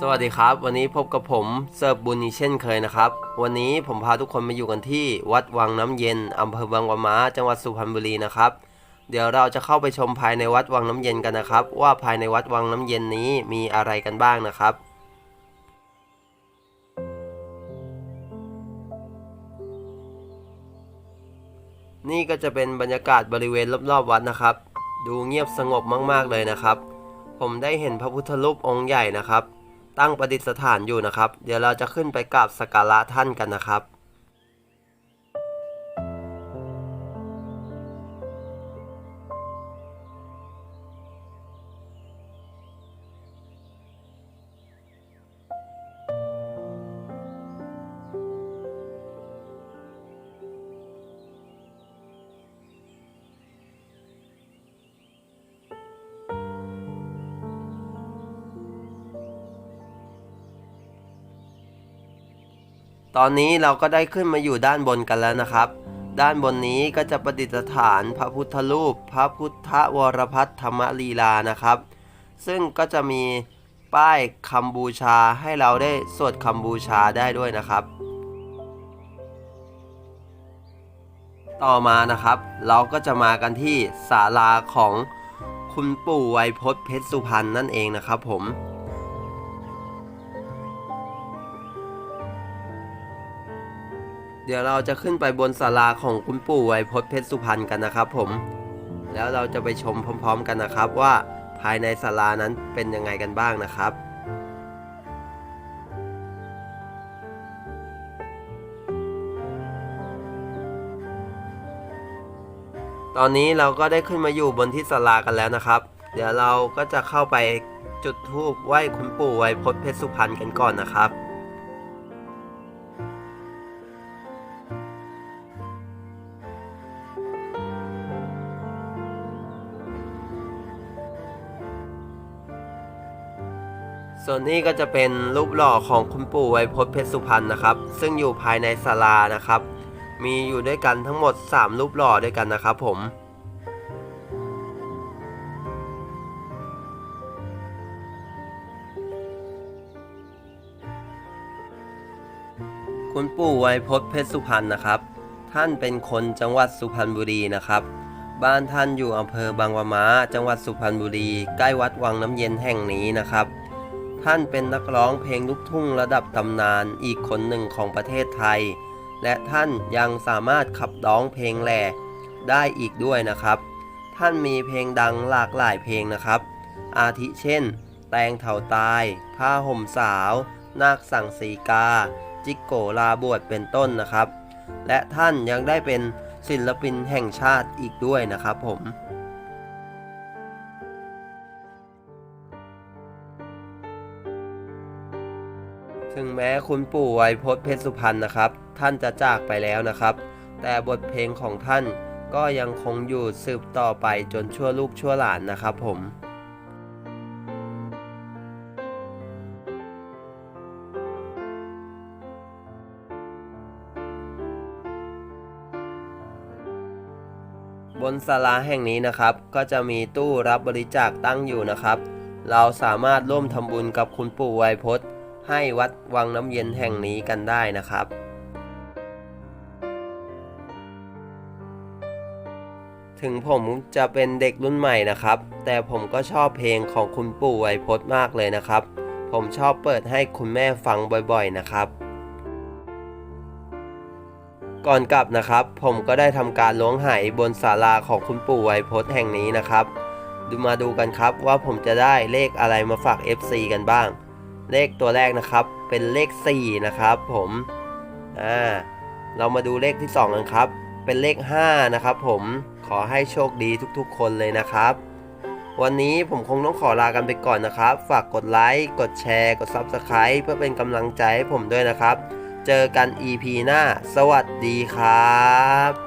สวัสดีครับ วันนี้พบกับผมเซิร์ฟบุญอีเช่นเคยนะครับ วันนี้ผมพาทุกคนมาอยู่กันที่วัดวังน้ำเย็นอำเภอบางปะมาจังหวัดสุพรรณบุรีนะครับ เดี๋ยวเราจะเข้าไปชมภายในวัดวังน้ำเย็นกันนะครับ ว่าภายในวัดวังน้ำเย็นนี้มีอะไรกันบ้างนะครับนี่ก็จะเป็นบรรยากาศบริเวณรอบๆวัดนะครับ ดูเงียบสงบมากๆเลยนะครับ ผมได้เห็นพระพุทธรูปองค์ใหญ่นะครับ ตั้งประดิษฐานอยู่นะครับ เดี๋ยวเราจะขึ้นไปกราบสักการะท่านกันนะครับ ตอนนี้เราก็ได้ขึ้นมาอยู่ด้านบนกันแล้วนะครับ ด้านบนนี้ก็จะประดิษฐานพระพุทธรูป พระพุทธวรพัฒธรรมลีลานะครับ ซึ่งก็จะมีป้ายคำบูชาให้เราได้สวดคำบูชาได้ด้วยนะครับ ต่อมานะครับเราก็จะมากันที่ศาลาของคุณปู่ไวยพจน์เพชรสุพรรณนั่นเองนะครับผม เดี๋ยวเราจะขึ้นไปบนศาลาของคุณปู่ไวยพจน์เพชรสุพรรณกันนะครับผม แล้วเราจะไปชมพร้อม ๆ กันนะครับว่าภายในศาลานั้นเป็นยังไงกันบ้างนะครับตอนนี้เราก็ได้ขึ้นมาอยู่บนที่ศาลากันแล้วนะครับ เดี๋ยวเราก็จะเข้าไปจุดธูปไหว้คุณปู่ไวยพจน์เพชรสุพรรณกันก่อนนะครับ ส่วนนี้ก็จะเป็นรูปหล่อของคุณปู่ไวยพจน์เพชรสุพรรณนะครับ ซึ่งอยู่ภายในศาลานะครับ มีอยู่ด้วยกันทั้งหมด 3 รูปหล่อด้วยกันนะครับผมคุณปู่ไวยพจน์เพชรสุพรรณนะครับ ท่านเป็นคนจังหวัดสุพรรณบุรีนะครับ บ้านท่านอยู่อำเภอบางปะมาจังหวัดสุพรรณบุรี ใกล้วัดวังน้ำเย็นแห่งนี้นะครับ ท่านเป็นนักร้องเพลงลูกทุ่งระดับตำนานอีกคนหนึ่งของประเทศไทย และท่านยังสามารถขับร้องเพลงแหล่ได้อีกด้วยนะครับ ท่านมีเพลงดังหลากหลายเพลงนะครับ อาทิเช่น แตงเถาตาย ผ้าห่มสาว นาคสั่งสีกา จิกโกลาบวชเป็นต้นนะครับ และท่านยังได้เป็นศิลปินแห่งชาติอีกด้วยนะครับผม ถึงแม้คุณปู่ไวยพจน์เพชรสุพรรณนะครับ ท่านจะจากไปแล้วนะครับ แต่บทเพลงของท่านก็ยังคงอยู่สืบต่อไปจนชั่วลูกชั่วหลานนะครับผมบนศาลาแห่งนี้นะครับ ก็จะมีตู้รับบริจาคตั้งอยู่นะครับ เราสามารถร่วมทำบุญกับคุณปู่ไวยพจน์ ให้วัดวังน้ำเย็นแห่งนี้กันได้นะครับ ถึงผมจะเป็นเด็กรุ่นใหม่นะครับ แต่ผมก็ชอบเพลงของคุณปู่ไวพจน์มากเลยนะครับ ผมชอบเปิดให้คุณแม่ฟังบ่อยๆนะครับก่อนกลับนะครับ ผมก็ได้ทำการล้วงไหบนศาลาของคุณปู่ไวพจน์แห่งนี้นะครับ ดูมาดูกันครับว่าผมจะได้เลขอะไรมาฝาก FC กันบ้าง เลขตัวแรกนะครับ เป็นเลข 4 นะครับผมอ่าเรามาดูเลขที่ 2 กันครับ เป็นเลข 5 นะครับผมขอให้โชคดีทุกๆ คนเลยนะครับ วันนี้ผมคงต้องขอลากันไปก่อนนะครับ ฝากกดไลค์ กดแชร์ กด Subscribe เพื่อเป็นกำลังใจให้ผมด้วยนะครับ เจอกัน EP หน้า สวัสดีครับ